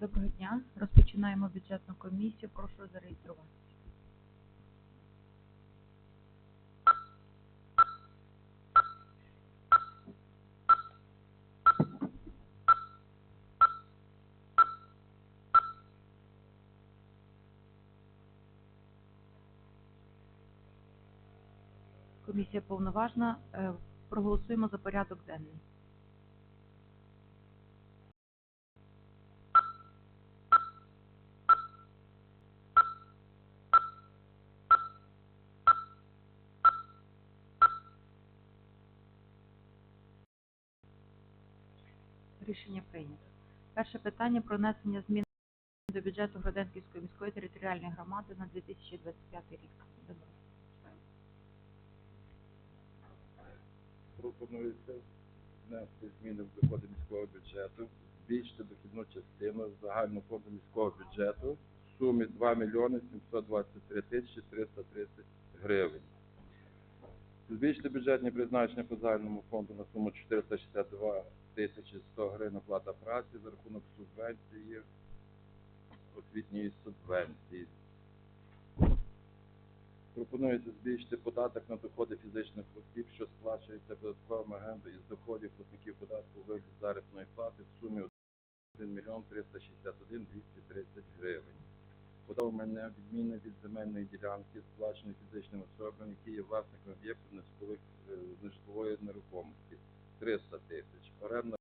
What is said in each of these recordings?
Доброго дня. Розпочинаємо бюджетну комісію. Прошу зареєструватися. Комісія повноважна. Е, Проголосуємо за порядок денний. Рішення прийнято. Перше питання про внесення змін до бюджету Гроденківської міської територіальної громади на 2025 рік. Пропонується внести зміни в доходи міського бюджету, збільшити дохідну частину загального фонду міського бюджету в сумі 2 мільйони 723 тисячі 330 гривень. Збільшити бюджетні призначення по загальному фонду на суму 462 тисячі 100 гривень оплата праці за рахунок субвенції, освітньої субвенції. Пропонується збільшити податок на доходи фізичних осіб, що сплачується податковим агентом із доходів платників податку у вигляді заробітної плати в сумі 1 мільйон 361 230 гривень. Подовмення відміни від земельної ділянки, сплаченої фізичним особам, які є власниками об'єкту нежитлової нерухомості 300 тисяч. Орендна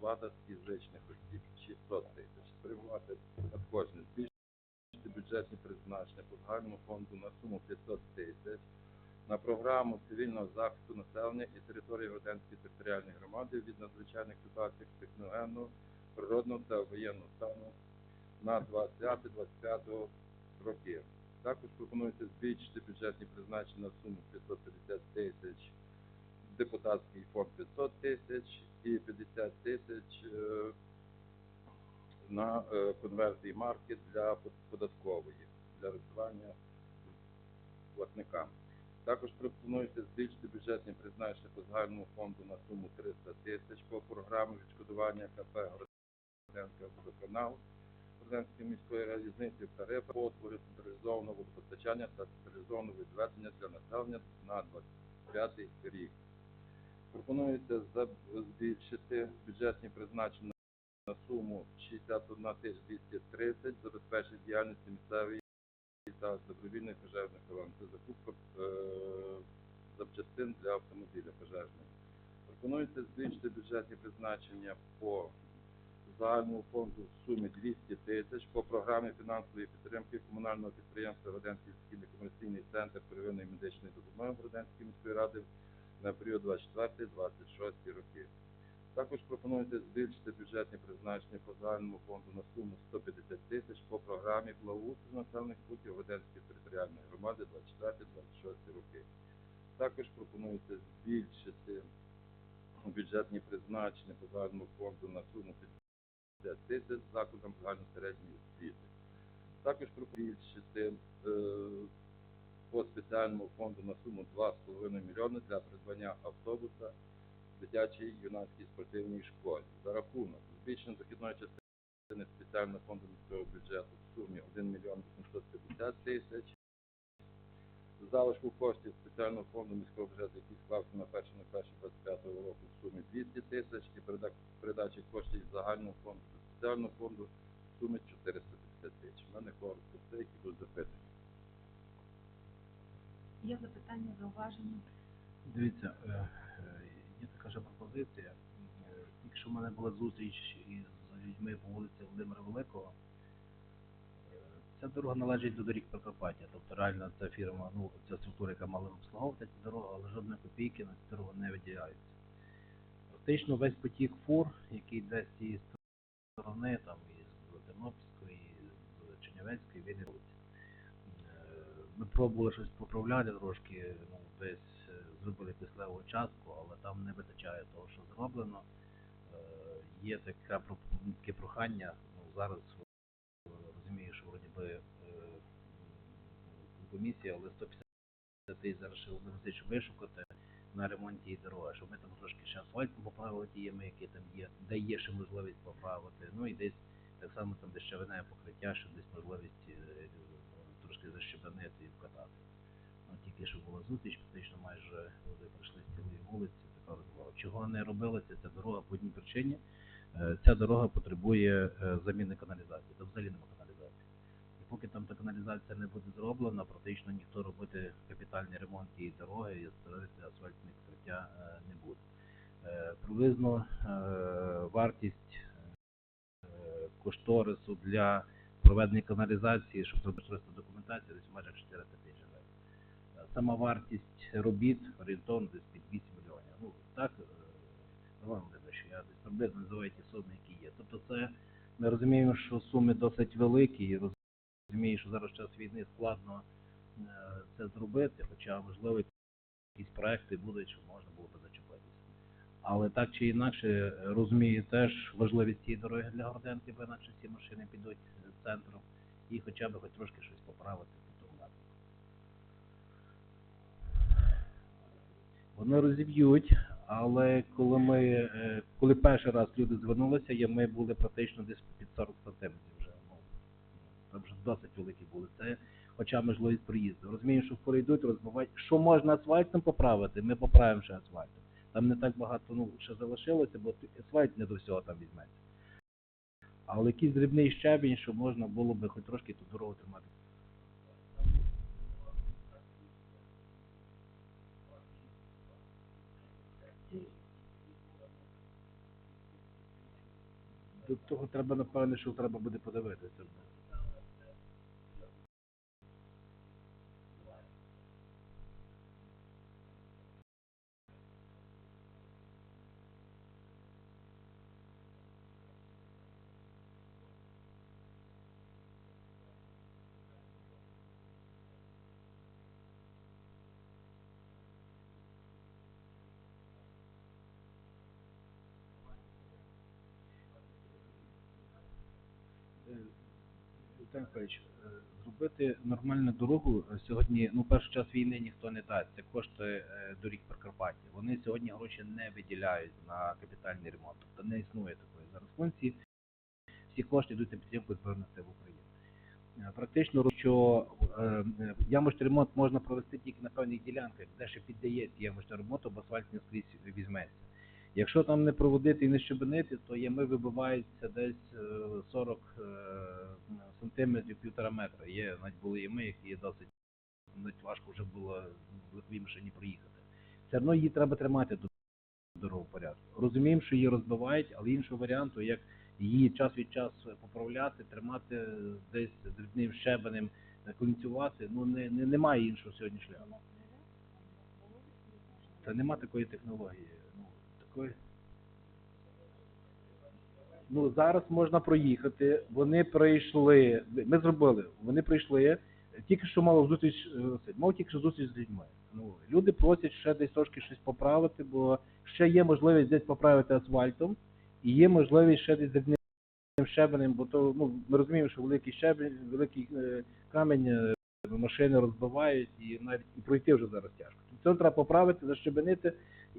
плата з фізичних осіб 600 тисяч. Спрямувати надходження збільшити бюджетні призначення по загальному фонду на суму 500 тисяч на програму цивільного захисту населення і території Роденської територіальної громади від надзвичайних ситуацій техногенного, природного та воєнного стану на 20-25 роки. Також пропонується збільшити бюджетні призначення на суму 550 тисяч, депутатський фонд 500 тисяч і 50 тисяч е, на е, конверти і марки для податкової, для роздавання платникам. Також пропонується збільшити бюджетні призначення по загальному фонду на суму 300 тисяч по програмі відшкодування КП Городенського водоканалу Городенської міської залізниці в тарифах послуги централізованого водопостачання та централізованого відведення для населення на 25 рік. Пропонується збільшити бюджетні призначення на суму 61 тисяч 230 забезпечить діяльності місцевої та добровільної пожежної охорони. Це закупка е, запчастин для автомобіля пожежних. Пропонується збільшити бюджетні призначення по загальному фонду в сумі 200 тисяч по програмі фінансової підтримки комунального підприємства Роденський некомерційний центр первинної медичної допомоги Роденської міської ради на період 24-26 роки. Також пропонується збільшити бюджетні призначення по загальному фонду на суму 150 тисяч по програмі благоустрою населених пунктів Годенської територіальної громади 24-26 роки. Також пропонується збільшити бюджетні призначення по загальному фонду на суму 50 тисяч закладам загальної середньої освіти. Також пропонується збільшити е, по спеціальному фонду на суму 2,5 мільйони для придбання автобуса дитячій юнацькій спортивній школі за рахунок збільшення дохідної частини спеціального фонду міського бюджету в сумі 1 мільйон 850 тисяч. Залишку коштів спеціального фонду міського бюджету, який склався на 1 на 1 25 року в сумі 200 тисяч і передачі коштів загального фонду до спеціального фонду в сумі 450 тисяч. У мене коротко все, які будуть запитання. Є запитання, зауваження? Дивіться, е, е, є така ж пропозиція. Е, Тільки що в мене була зустріч із людьми по вулиці Володимира Великого. Е, Ця дорога належить до доріг Прикарпаття, тобто реально ця фірма, ну ця структура, яка мала обслуговувати цю дорогу, але жодної копійки на цю дорогу не виділяється. Практично весь потік фур, який йде з цієї сторони, там із Тернопільської, з Чернівецької, він робиться. Е, Ми пробували щось поправляти трошки, ну, десь е, зробили кислеву частку, але там не вистачає того, що зроблено. Е, Є таке, про- таке прохання, ну, зараз розумію, що вроді би комісія, але 150 тисяч зараз ще Васильович вишукати на ремонт тієї дороги, щоб ми там трошки ще асфальт поправили ті ями, які там є, де є ще можливість поправити, ну і десь Так само там дещавине покриття, що десь можливість е, трошки защебанити і вкатати. Ну, тільки що була зустріч, фактично майже люди пройшли з цілої вулиці, така розмова. Чого не робилася ця дорога по одній причині? Е, Ця дорога потребує е, заміни каналізації, там взагалі немає поки там та каналізація не буде зроблена, практично ніхто робити капітальний ремонт тієї дороги і ставити асфальтне покриття е, не буде. Е, Приблизно е, вартість кошторису для проведення каналізації, щоб зробити документацію, десь межах 400 тисяч гривень. Сама вартість робіт орієнтовно десь під 8 мільйонів. Ну, так, Володимирович, я десь приблизно називаю ті суми, які є. Тобто це ми розуміємо, що суми досить великі, розумію, що зараз час війни складно е, це зробити, хоча можливо якісь проекти будуть, що можна було би зачепитися. Але так чи інакше е, розумію теж важливість цієї дороги для Городенки, бо інакше всі машини підуть з центру і хоча б хоч трошки щось поправити по тому напрямку. Вони розіб'ють, але коли ми, е, коли перший раз люди звернулися, ми були практично десь під 40 сантиметрів там вже досить великі були. Це хоча б можливість проїзду. Розумію, що фури йдуть, розбивають. Що можна асфальтом поправити, ми поправимо ще асфальтом. Там не так багато ну, ще залишилося, бо асфальт не до всього там візьметься. Але якийсь дрібний щебінь, що можна було би хоч трошки ту дорогу тримати. До того треба, напевне, що треба буде подивитися. Е, Михайлович, е, зробити нормальну дорогу е, сьогодні, ну, перший час війни ніхто не дасть. Це кошти е, доріг Прикарпаття. Вони сьогодні гроші не виділяють на капітальний ремонт. Тобто не існує такої зараз функції. Всі кошти йдуть на підтримку Збройних сил України. Е, Практично, що ямочний ремонт можна провести тільки на певних ділянках, де ще піддається ямочний ремонт, бо асфальт не скрізь візьметься. Якщо там не проводити і не щебенити, то ями вибиваються десь е, 40 е, сантиметрів, півтора метра. Є навіть були ями, які є досить навіть важко вже було в легковій машині проїхати. Все одно її треба тримати до дорогу порядку. Розуміємо, що її розбивають, але іншого варіанту, як її час від часу поправляти, тримати десь дрібним щебенем, клінцювати, ну не, не, немає іншого сьогодні шляху. Та нема такої технології. Такої. Ну, зараз можна проїхати. Вони прийшли. Ми зробили. Вони прийшли. Тільки що мало зустріч, е, мав тільки що зустріч з людьми. Ну, люди просять ще десь трошки щось поправити, бо ще є можливість десь поправити асфальтом, і є можливість ще десь дрібним щебенем, бо то ну, ми розуміємо, що великий щебень, великий е, камінь е, машини розбивають і навіть і пройти вже зараз тяжко. Це треба поправити, защебенити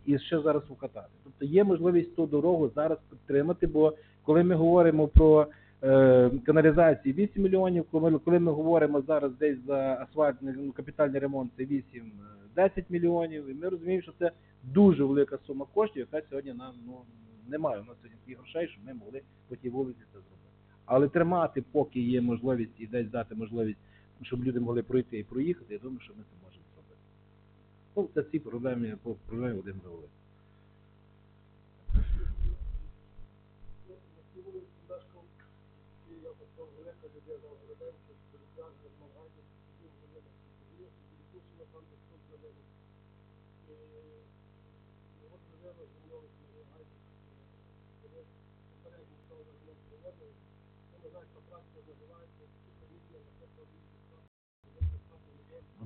і ще зараз укатати. Тобто є можливість ту дорогу зараз підтримати, бо коли ми говоримо про е, каналізації 8 мільйонів, коли, коли ми говоримо зараз десь за асфальтний ну, капітальний ремонт, це 8-10 мільйонів, і ми розуміємо, що це дуже велика сума коштів, яка сьогодні нам ну, немає. У нас сьогодні таких грошей, щоб ми могли по тій вулиці це зробити. Але тримати, поки є можливість і десь дати можливість, щоб люди могли пройти і проїхати, я думаю, що ми це можемо. Ну, це ці проблеми по проблемі Володимира Володимировича.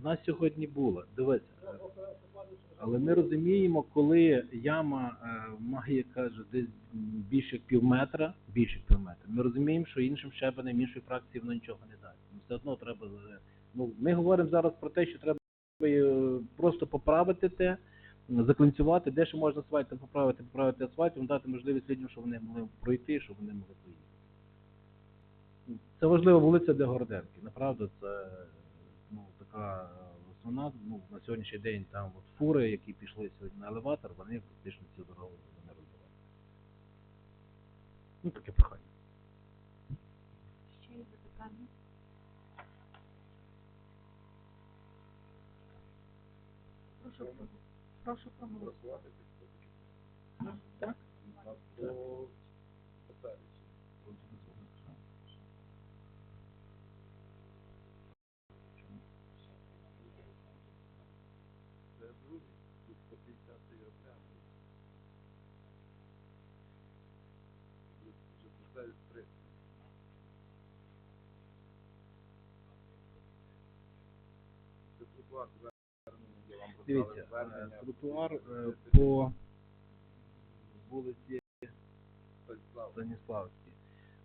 Вона сьогодні була, дивися. Але ми розуміємо, коли яма е, має, каже, десь більше пів метра, більше пів метра, ми розуміємо, що іншим щебенем, іншої фракції воно нічого не дасть. Все одно треба. Ну, ми говоримо зараз про те, що треба е, просто поправити те, заклинцювати, де ще можна асфальтом поправити, поправити асфальтом, дати можливість людям, щоб вони могли пройти, щоб вони могли поїхати. Це важлива вулиця для Городенки. Направду, це така основна, ну, на сьогоднішній день там от фури, які пішли сьогодні на елеватор, вони фактично цю дорогу не розбивають. Ну, таке прохання. Ще є запитання? Прошу, про- прошу проголосувати. Так? А по Потаричі. Це другий, тут 150 окремо. Вже вже поставить три. Це тротуар звернення, я вам послали Дивіться, е, тротуар е, по вулиці Станіслав. Станіславській.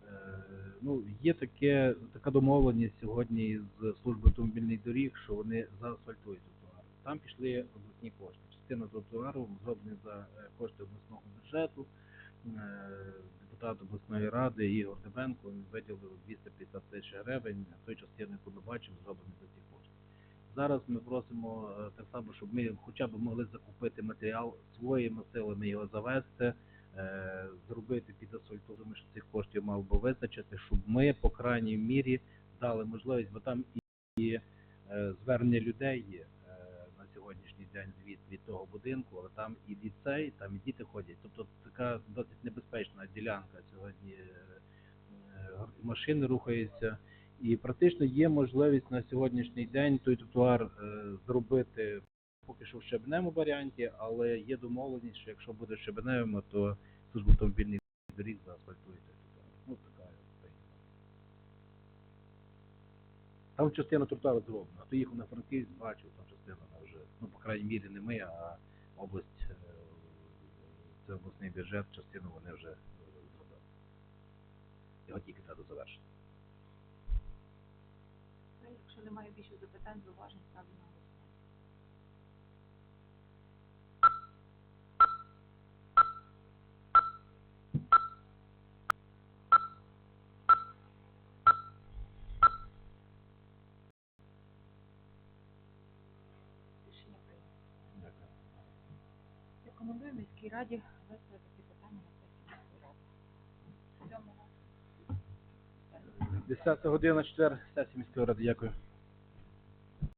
Е, Ну, є таке, така домовленість сьогодні з службою автомобільних доріг, що вони заасфальтують тротуар. Там пішли обласні кошти. Частина тротуару зроблена за е, кошти обласного бюджету. Е, Депутат обласної ради Ігор Дебенко він виділив 250 тисяч гривень, а той частину, яку ми бачимо, зроблені за ці кошти. Зараз ми просимо е, так само, щоб ми хоча б могли закупити матеріал своїми силами його завести, е, зробити під асфальтом, тому що цих коштів мав би вистачити, щоб ми, по крайній мірі, дали можливість, бо там і е, звернення людей є на сьогоднішній день звіт від того будинку, але там і ліцей, там і діти ходять. Тобто така досить небезпечна ділянка сьогодні. Машини рухаються. І практично є можливість на сьогоднішній день той тротуар е, зробити поки що в щебеневому варіанті, але є домовленість, що якщо буде щебеневим, то служба автомобільних доріг заасфальтує той тротуар. Ну, така. Там частина тротуару зроблена. Хто їхав на Франківськ, бачив, там частина вона вже, ну, по крайній мірі, не ми, а область, е, це обласний бюджет, частину вони вже е, зробили. Його тільки треба завершити. Якщо немає більше запитань, зауважень, ставлю на голосування. Рішення прийнято. Рекомендую міській раді виставити ці питання на сесію міської ради. Сьомого. 10 година, четвер, сесія міської ради. Дякую.